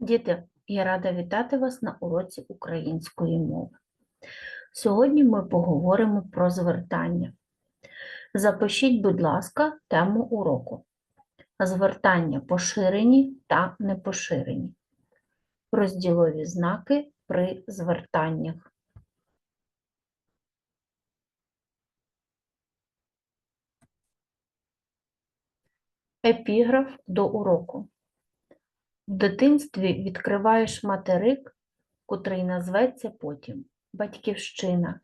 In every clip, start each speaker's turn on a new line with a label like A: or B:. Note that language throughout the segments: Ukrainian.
A: Діти, я рада вітати вас на уроці української мови. Сьогодні ми поговоримо про звертання. Запишіть, будь ласка, тему уроку. Звертання поширені та непоширені. Розділові знаки при звертаннях. Епіграф до уроку. В дитинстві відкриваєш материк, котрий назветься потім Батьківщина.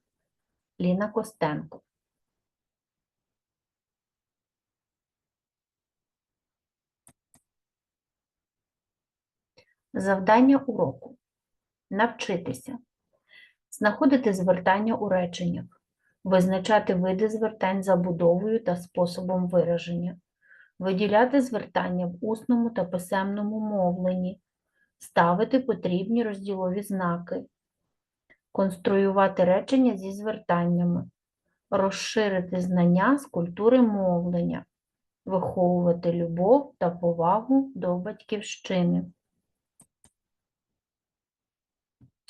A: Ліна Костенко. Завдання уроку. Навчитися. Знаходити звертання у реченнях. Визначати види звертань забудовою та способом вираження виділяти звертання в усному та писемному мовленні, ставити потрібні розділові знаки, конструювати речення зі звертаннями, розширити знання з культури мовлення, виховувати любов та повагу до батьківщини.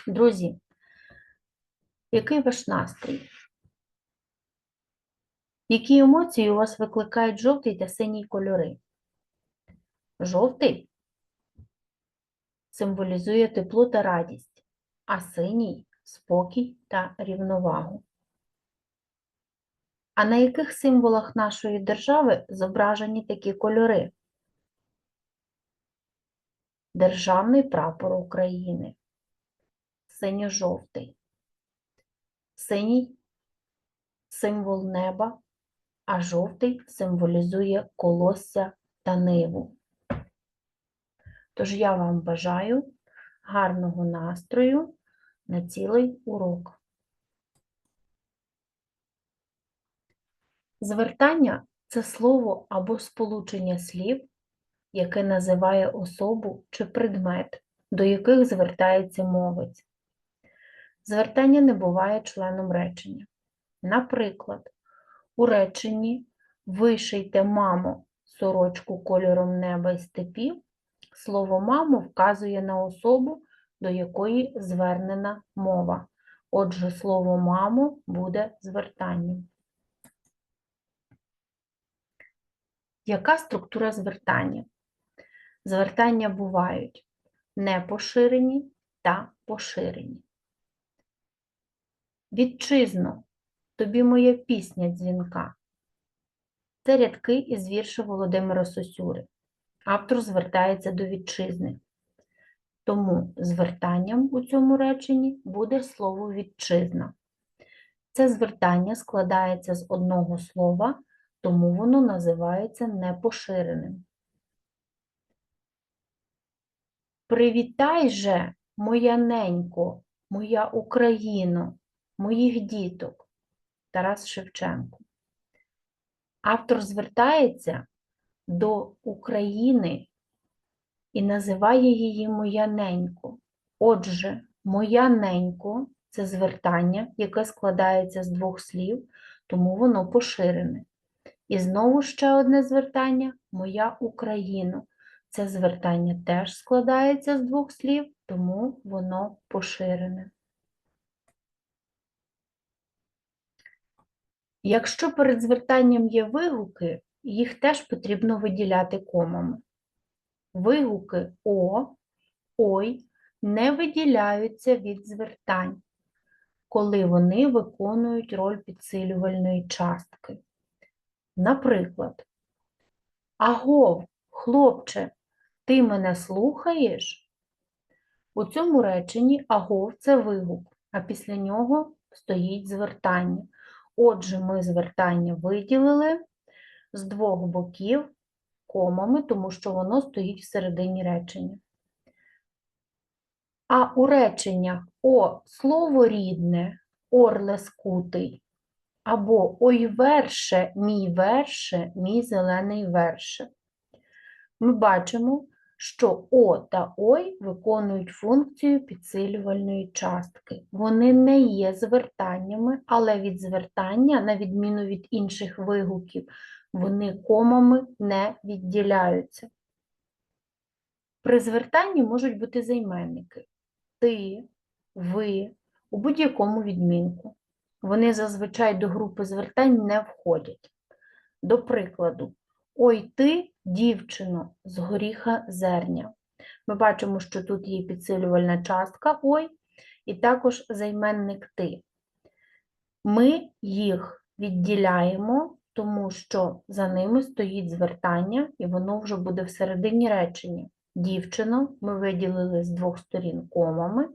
A: Друзі, який ваш настрій? Які емоції у вас викликають жовтий та синій кольори? Жовтий символізує тепло та радість, а синій спокій та рівновагу. А на яких символах нашої держави зображені такі кольори? Державний прапор України. Синьо-жовтий. Синій символ неба а жовтий символізує колосся та ниву. Тож я вам бажаю гарного настрою на цілий урок. Звертання це слово або сполучення слів, яке називає особу чи предмет, до яких звертається мовець. Звертання не буває членом речення. Наприклад, у реченні вишийте, мамо, сорочку кольором неба і степів, слово мамо вказує на особу, до якої звернена мова. Отже, слово мамо буде звертанням. Яка структура звертання? Звертання бувають непоширені та поширені. Вітчизно Тобі моя пісня дзвінка. Це рядки із вірша Володимира Сосюри. Автор звертається до вітчизни. Тому звертанням у цьому реченні буде слово вітчизна. Це звертання складається з одного слова, тому воно називається непоширеним. Привітай же, моя ненько, моя Україно, моїх діток. Тарас Шевченко. Автор звертається до України і називає її Моя ненько. Отже, Моя ненько це звертання, яке складається з двох слів, тому воно поширене. І знову ще одне звертання Моя Україна. Це звертання теж складається з двох слів, тому воно поширене. Якщо перед звертанням є вигуки, їх теж потрібно виділяти комами. Вигуки О, Ой не виділяються від звертань, коли вони виконують роль підсилювальної частки. Наприклад, Агов, хлопче, ти мене слухаєш? У цьому реченні агов це вигук, а після нього стоїть звертання. Отже, ми звертання виділили з двох боків комами, тому що воно стоїть всередині речення. А у реченнях о слово рідне, орле скутий, або ой верше, мій верше, мій зелений верше. Ми бачимо, що О та Ой виконують функцію підсилювальної частки. Вони не є звертаннями, але від звертання, на відміну від інших вигуків, вони комами не відділяються. При звертанні можуть бути займенники ти, ви, у будь-якому відмінку. Вони зазвичай до групи звертань не входять. До прикладу, ой ти, дівчино, з горіха зерня. Ми бачимо, що тут є підсилювальна частка ой, і також займенник ти. Ми їх відділяємо, тому що за ними стоїть звертання, і воно вже буде всередині речення. Дівчино ми виділили з двох сторін комами,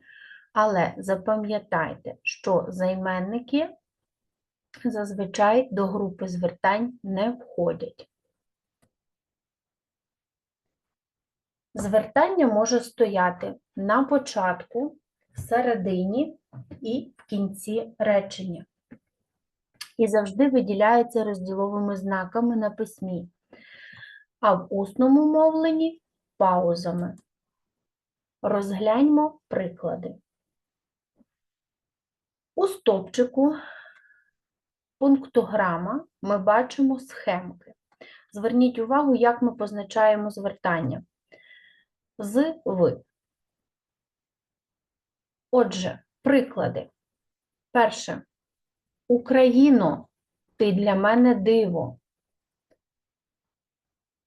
A: але запам'ятайте, що займенники зазвичай до групи звертань не входять. Звертання може стояти на початку, всередині і в кінці речення. І завжди виділяється розділовими знаками на письмі, а в усному мовленні паузами. Розгляньмо приклади. У стопчику пунктограма ми бачимо схемки. Зверніть увагу, як ми позначаємо звертання. З ви. Отже, приклади. Перше. Україно, ти для мене диво.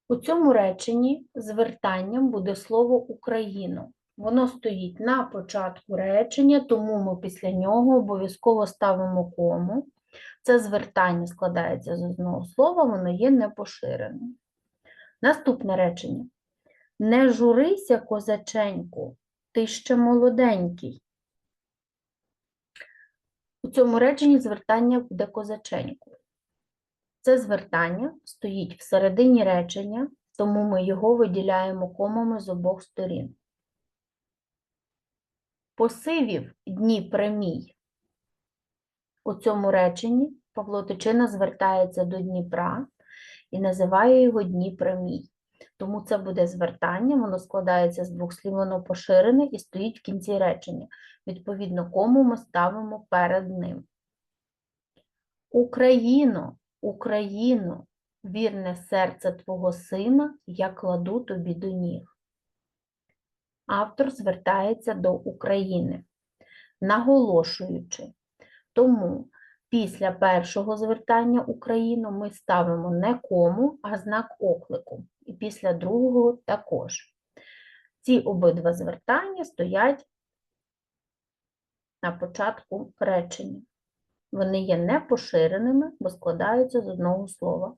A: У цьому реченні звертанням буде слово Україно. Воно стоїть на початку речення, тому ми після нього обов'язково ставимо кому. Це звертання складається з одного слова, воно є непоширеним. Наступне речення. Не журися, козаченьку, ти ще молоденький. У цьому реченні звертання буде козаченьку. Це звертання стоїть всередині речення, тому ми його виділяємо комами з обох сторін. Посивів Дніпре мій. У цьому реченні Павло Тичина звертається до Дніпра і називає його Дніпре мій. Тому це буде звертання, воно складається з двох слів, воно поширене і стоїть в кінці речення. Відповідно, кому ми ставимо перед ним. Україно, Україно, вірне серце Твого сина, я кладу тобі до ніг. Автор звертається до України, наголошуючи. Тому після першого звертання Україну ми ставимо не кому, а знак оклику. І після другого також. Ці обидва звертання стоять на початку речення. Вони є непоширеними, бо складаються з одного слова.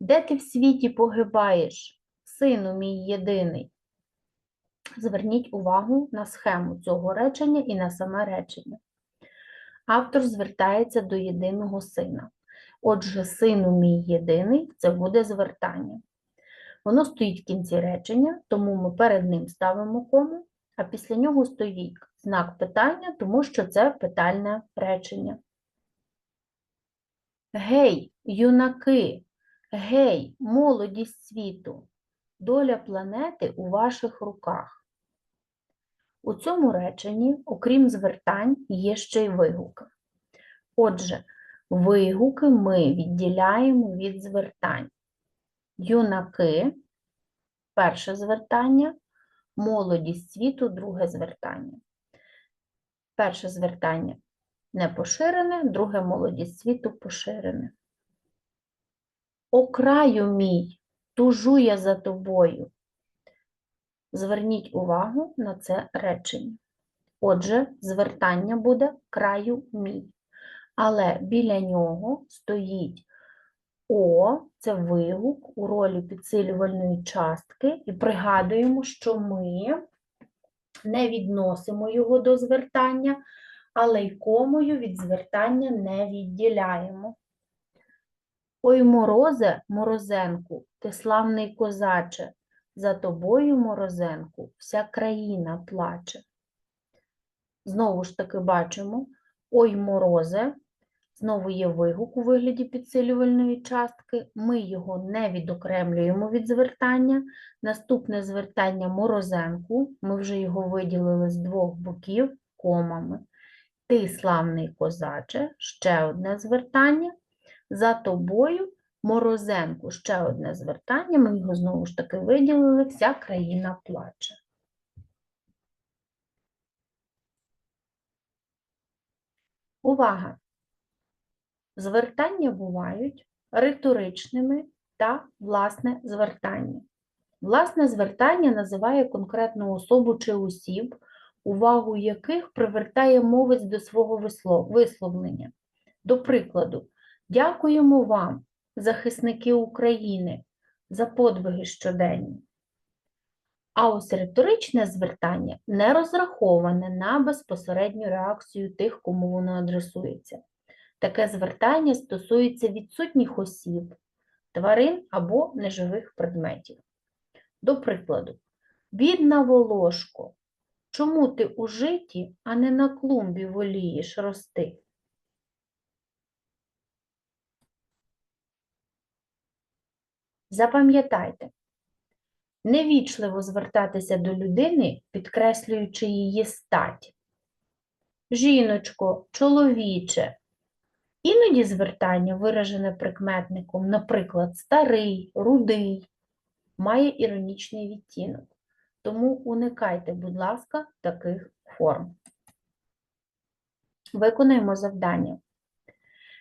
A: Де ти в світі погибаєш, сину мій єдиний? Зверніть увагу на схему цього речення і на саме речення. Автор звертається до єдиного сина. Отже, сину мій єдиний це буде звертання. Воно стоїть в кінці речення, тому ми перед ним ставимо кому, а після нього стоїть знак питання, тому що це питальне речення. Гей, юнаки, гей, молодість світу, доля планети у ваших руках. У цьому реченні, окрім звертань, є ще й вигуки. Отже, вигуки ми відділяємо від звертань. Юнаки перше звертання, молодість світу друге звертання. Перше звертання не поширене, друге молодість світу поширене. О краю мій, тужу я за тобою. Зверніть увагу на це речення. Отже, звертання буде краю мій. Але біля нього стоїть О, це вигук у ролі підсилювальної частки, і пригадуємо, що ми не відносимо його до звертання, але й комою від звертання не відділяємо. Ой, морозе, морозенку, ти славний козаче, за тобою, морозенку, вся країна плаче. Знову ж таки бачимо, ой, морозе, знову є вигук у вигляді підсилювальної частки, ми його не відокремлюємо від звертання. Наступне звертання морозенку, ми вже його виділили з двох боків комами. Ти, славний козаче, ще одне звертання. За тобою Морозенку ще одне звертання, ми його знову ж таки виділили, вся країна плаче. Увага! Звертання бувають риторичними та власне звертання. Власне звертання називає конкретну особу чи осіб, увагу яких привертає мовець до свого висловлення. До прикладу, дякуємо вам, захисники України, за подвиги щоденні. А ось риторичне звертання не розраховане на безпосередню реакцію тих, кому воно адресується. Таке звертання стосується відсутніх осіб, тварин або неживих предметів. До прикладу, бідна Волошко, чому ти у житі, а не на клумбі волієш рости? Запам'ятайте, невічливо звертатися до людини, підкреслюючи її стать. Жіночко, чоловіче. Іноді звертання, виражене прикметником, наприклад, старий, рудий, має іронічний відтінок. Тому уникайте, будь ласка, таких форм. Виконуємо завдання.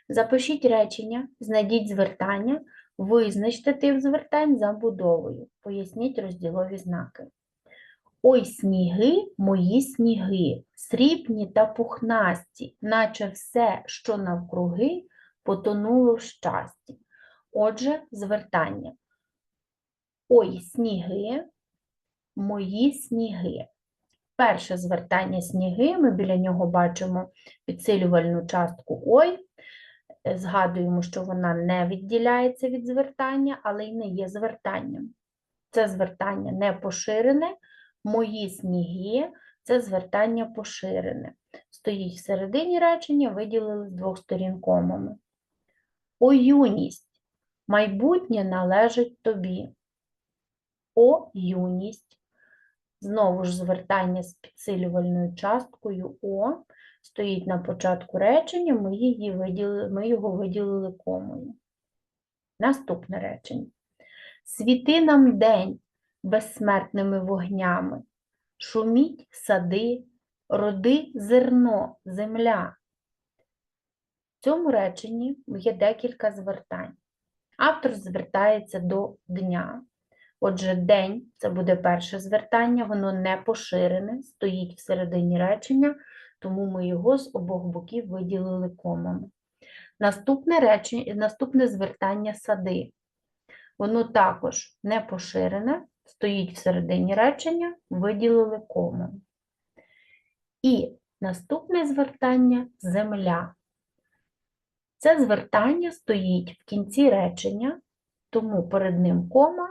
A: Запишіть речення, знайдіть звертання, визначте тип звертань за будовою. Поясніть розділові знаки. Ой, сніги, мої сніги, срібні та пухнасті, наче все, що навкруги, потонуло в щасті. Отже, звертання. Ой, сніги, мої сніги. Перше звертання сніги, ми біля нього бачимо підсилювальну частку ой. Згадуємо, що вона не відділяється від звертання, але й не є звертанням. Це звертання не поширене, мої сніги це звертання поширене. Стоїть всередині речення, виділили з двох сторін комами. О юність, майбутнє належить тобі. О юність. Знову ж звертання з підсилювальною часткою О стоїть на початку речення, ми, її виділили, ми його виділили комою. Наступне речення. Світи нам день безсмертними вогнями, шуміть сади, роди зерно, земля. В цьому реченні є декілька звертань. Автор звертається до дня. Отже, день це буде перше звертання, воно не поширене, стоїть всередині речення, тому ми його з обох боків виділили комами. Наступне речення, наступне звертання сади. Воно також не поширене, стоїть всередині речення, виділили комами. І наступне звертання земля. Це звертання стоїть в кінці речення, тому перед ним кома,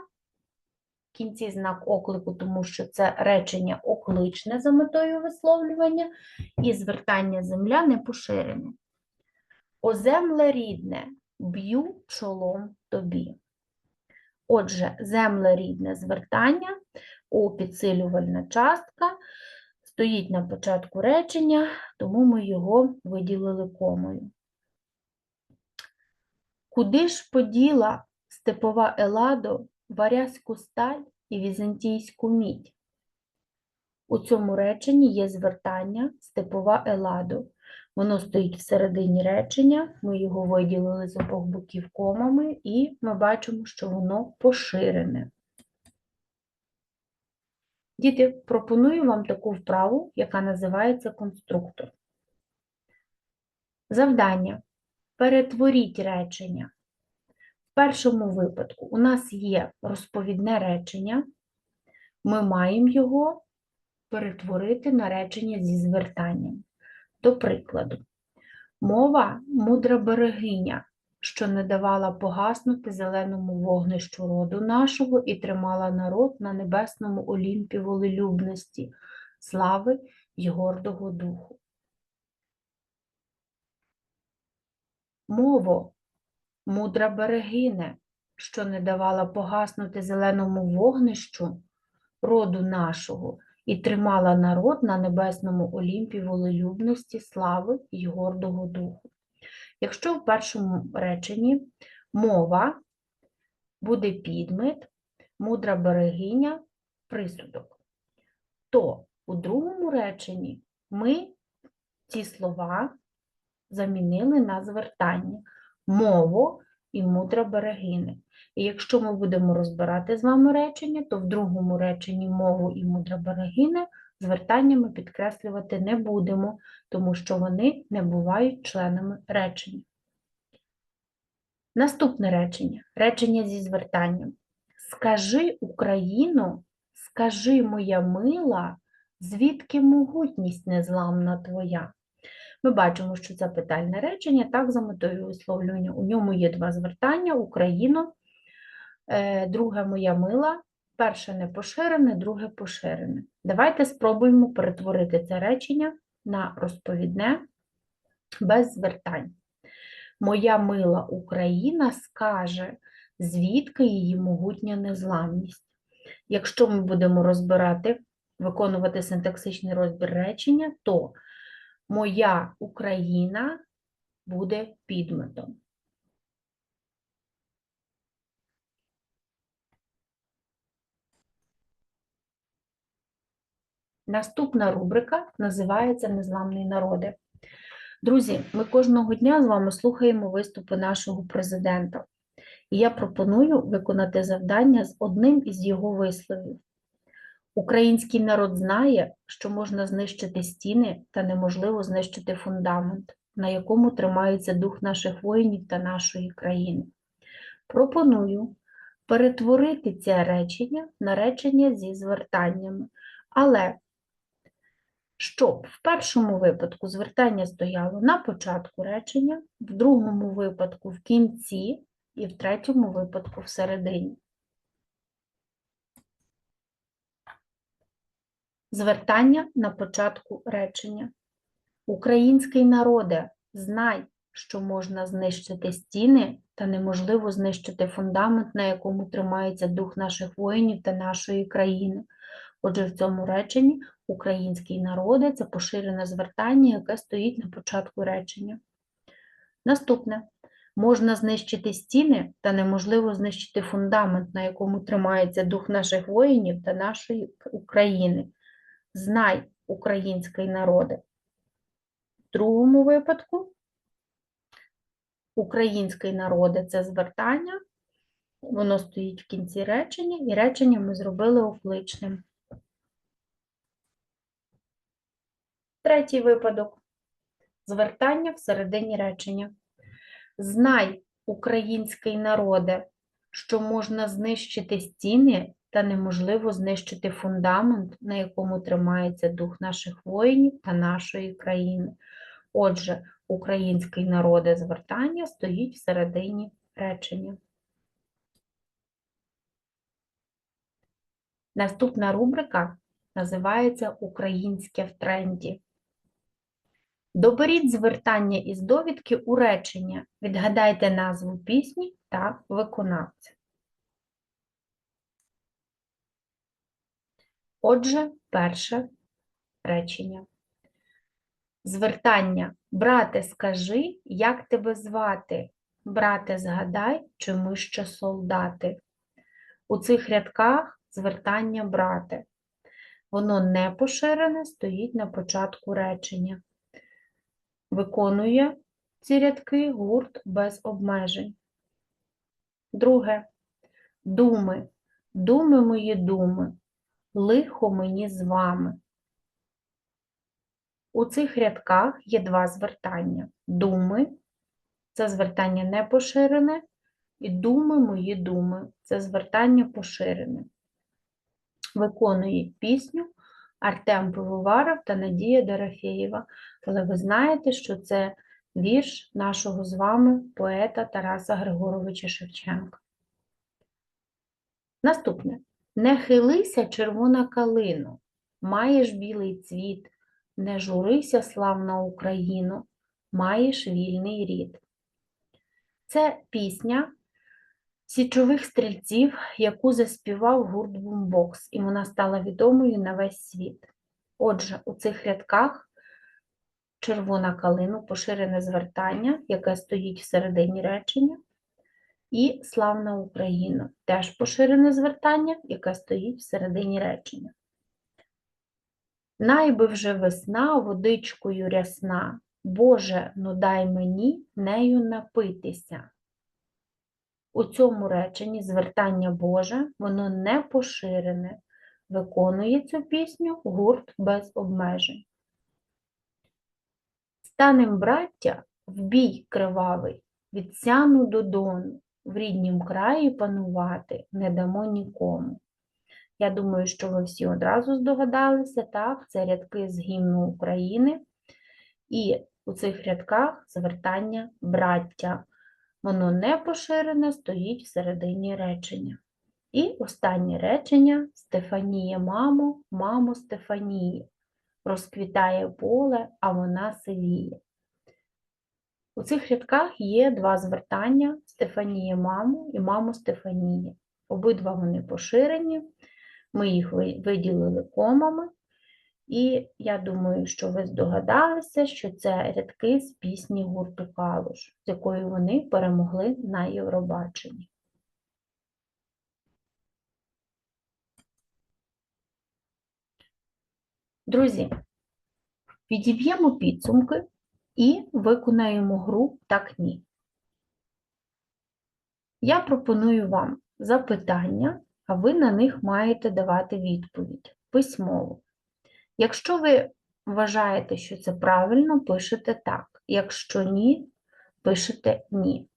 A: в кінці знак оклику, тому що це речення окличне за метою висловлювання, і звертання земля не поширене. О земле рідне, б'ю чолом тобі. Отже, земле рідне звертання, о підсилювальна частка стоїть на початку речення, тому ми його виділили комою. Куди ж поділа степова Еладо варязьку сталь і візантійську мідь? У цьому реченні є звертання степова Еладо. Воно стоїть всередині речення, ми його виділили з обох боків комами, і ми бачимо, що воно поширене. Діти, пропоную вам таку вправу, яка називається конструктор. Завдання. Перетворіть речення. В першому випадку у нас є розповідне речення, ми маємо його перетворити на речення зі звертанням. До прикладу, мова мудра берегиня, що не давала погаснути зеленому вогнищу роду нашого і тримала народ на небесному олімпі волелюбності, слави й гордого духу. Мово, мудра берегине, що не давала погаснути зеленому вогнищу роду нашого і тримала народ на небесному олімпі волелюбності, слави й гордого духу. Якщо в першому реченні мова буде підмет, мудра берегиня присудок. То у другому реченні ми ці слова замінили на звертання мову і мудра берегиня. І якщо ми будемо розбирати з вами речення, то в другому реченні мову і мудра берегиня звертаннями підкреслювати не будемо, тому що вони не бувають членами речення. Наступне речення. Речення зі звертанням. Скажи Україно, скажи моя мила, звідки могутність незламна твоя. Ми бачимо, що це питальне речення, так, за метою висловлювання. У ньому є два звертання: Україно, е, друге моя мила, перше не поширене, друге поширене. Давайте спробуємо перетворити це речення на розповідне без звертань. Моя мила Україна скаже, звідки її могутня незламність. Якщо ми будемо розбирати, виконувати синтаксичний розбір речення, то моя Україна буде підметом. Наступна рубрика називається Незламний народи. Друзі, ми кожного дня з вами слухаємо виступи нашого президента. І я пропоную виконати завдання з одним із його висловів. Український народ знає, що можна знищити стіни та неможливо знищити фундамент, на якому тримається дух наших воїнів та нашої країни. Пропоную перетворити це речення на речення зі звертаннями, але щоб в першому випадку звертання стояло на початку речення, в другому випадку в кінці і в третьому випадку всередині. Звертання на початку речення. Український народе, знай, що можна знищити стіни та неможливо знищити фундамент, на якому тримається дух наших воїнів та нашої країни. Отже, в цьому реченні український народи це поширене звертання, яке стоїть на початку речення. Наступне. Можна знищити стіни, та неможливо знищити фундамент, на якому тримається дух наших воїнів та нашої України. Знай, український народи. В другому випадку український народи це звертання, воно стоїть в кінці речення, і речення ми зробили окличним. Третій випадок. Звертання всередині речення. Знай, український народе, що можна знищити стіни та неможливо знищити фундамент, на якому тримається дух наших воїнів та нашої країни. Отже, український народе звертання стоїть всередині речення. Наступна рубрика називається Українське в тренді. Доберіть звертання із довідки у речення. Відгадайте назву пісні та виконавця. Отже, перше речення. Звертання. Брате, скажи, як тебе звати? Брате, згадай, чи ми ще солдати. У цих рядках звертання брате. Воно не поширене, стоїть на початку речення. Виконує ці рядки гурт без обмежень. Друге. Думи. Думи мої думи. Лихо мені з вами. У цих рядках є два звертання. Думи це звертання не поширене, і думи мої думи це звертання поширене. Виконує пісню Артем Пивоваров та Надія Дорофєєва. Але ви знаєте, що це вірш нашого з вами поета Тараса Григоровича Шевченка. Наступне. Не хилися, червона калино, маєш білий цвіт, не журися, славна Україно, маєш вільний рід. Це пісня січових стрільців, яку заспівав гурт Бумбокс, і вона стала відомою на весь світ. Отже, у цих рядках червона калину поширене звертання, яке стоїть всередині речення, І славна Україна теж поширене звертання, яке стоїть всередині речення. Найби вже весна, водичкою рясна, Боже, ну дай мені нею напитися. У цьому реченні звертання Боже, воно не поширене, виконує цю пісню гурт без обмежень. Станем, браття, в бій кривавий, від сяну до дону, в ріднім краї панувати не дамо нікому. Я думаю, що ви всі одразу здогадалися, так, це рядки з гімну України, і у цих рядках звертання браття. Воно не поширене, стоїть всередині речення. І останнє речення Стефанія, мамо, мамо Стефанії. Розквітає поле, а вона сивіє. У цих рядках є два звертання Стефанія мамо і мамо Стефанії. Обидва вони поширені, ми їх виділили комами, і я думаю, що ви здогадалися, що це рядки з пісні гурту Калуш, з якою вони перемогли на Євробаченні. Друзі, підіб'ємо підсумки і виконаємо гру так ні. Я пропоную вам запитання, а ви на них маєте давати відповідь письмово. Якщо ви вважаєте, що це правильно, пишете так. Якщо ні, пишете ні.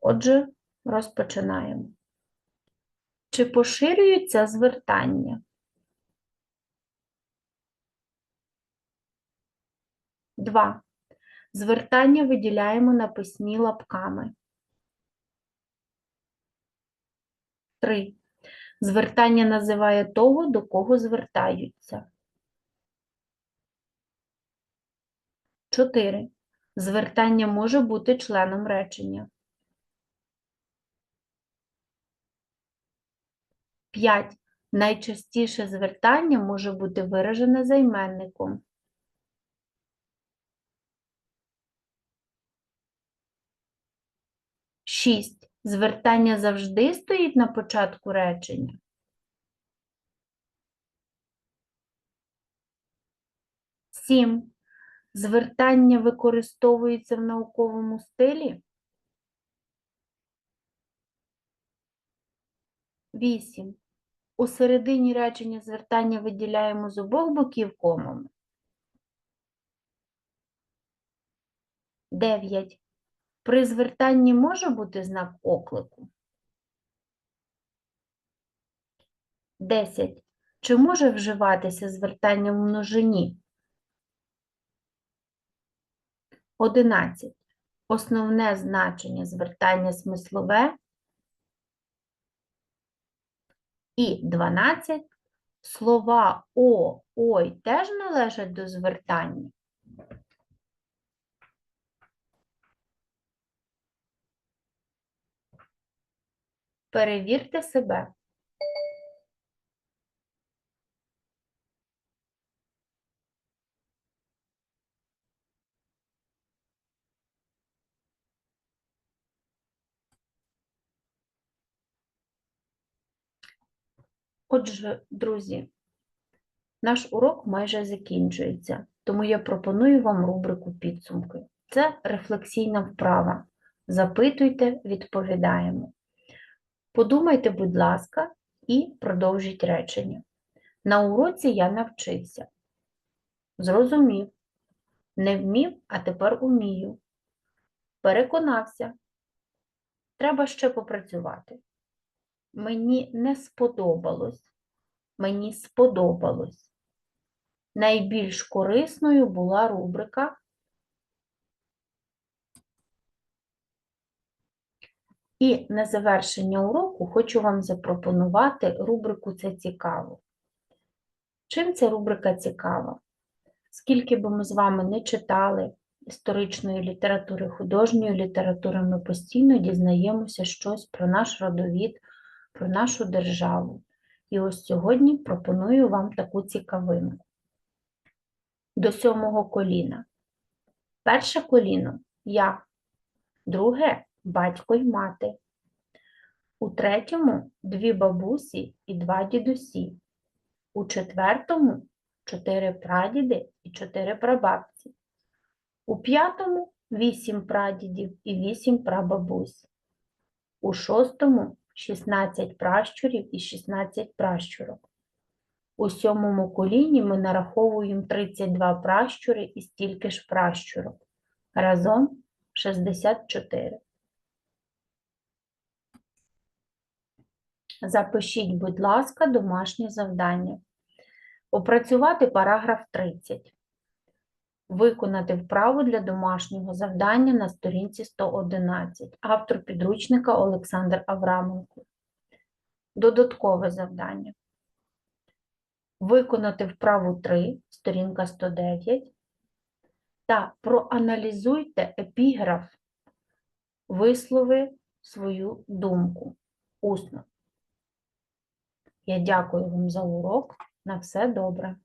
A: Отже, розпочинаємо. Чи поширюються звертання? Два. Звертання виділяємо на письмі лапками. Три. Звертання називає того, до кого звертаються. 4. Звертання може бути членом речення. 5. Найчастіше звертання може бути виражене займенником. 6. Звертання завжди стоїть на початку речення. Сім. Звертання використовується в науковому стилі. 8. У середині речення звертання виділяємо з обох боків комами. 9. При звертанні може бути знак оклику. 10. Чи може вживатися звертання в множині? 11. Основне значення звертання смислове. І 12. Слова о, ой теж належать до звертання. Перевірте себе. Отже, друзі, наш урок майже закінчується, тому я пропоную вам рубрику підсумки. Це рефлексійна вправа. Запитуйте, відповідаємо. Подумайте, будь ласка, і продовжіть речення. На уроці я навчився. Зрозумів. Не вмів, а тепер умію. Переконався. Треба ще попрацювати. Мені не сподобалось. Мені сподобалось. Найбільш корисною була рубрика І на завершення уроку хочу вам запропонувати рубрику Це цікаво. Чим ця рубрика цікава? Скільки би ми з вами не читали історичної літератури, художньої літератури, ми постійно дізнаємося щось про наш родовід, про нашу державу. І ось сьогодні пропоную вам таку цікавинку. До сьомого коліна. Перше коліно я, друге батько й мати. У третьому дві бабусі і два дідусі. У четвертому чотири прадіди і чотири прабабці. У п'ятому вісім прадідів і вісім прабабусь. У шостому 16 пращурів і 16 пращурок. У сьомому коліні ми нараховуємо 32 пращури і стільки ж пращурок. Разом 64. Запишіть, будь ласка, домашнє завдання. Опрацювати параграф 30. Виконати вправу для домашнього завдання на сторінці 111. Автор підручника Олександр Авраменко. Додаткове завдання. Виконати вправу 3, сторінка 109. Та проаналізуйте епіграф, вислови свою думку усно. Я дякую вам за урок. На все добре.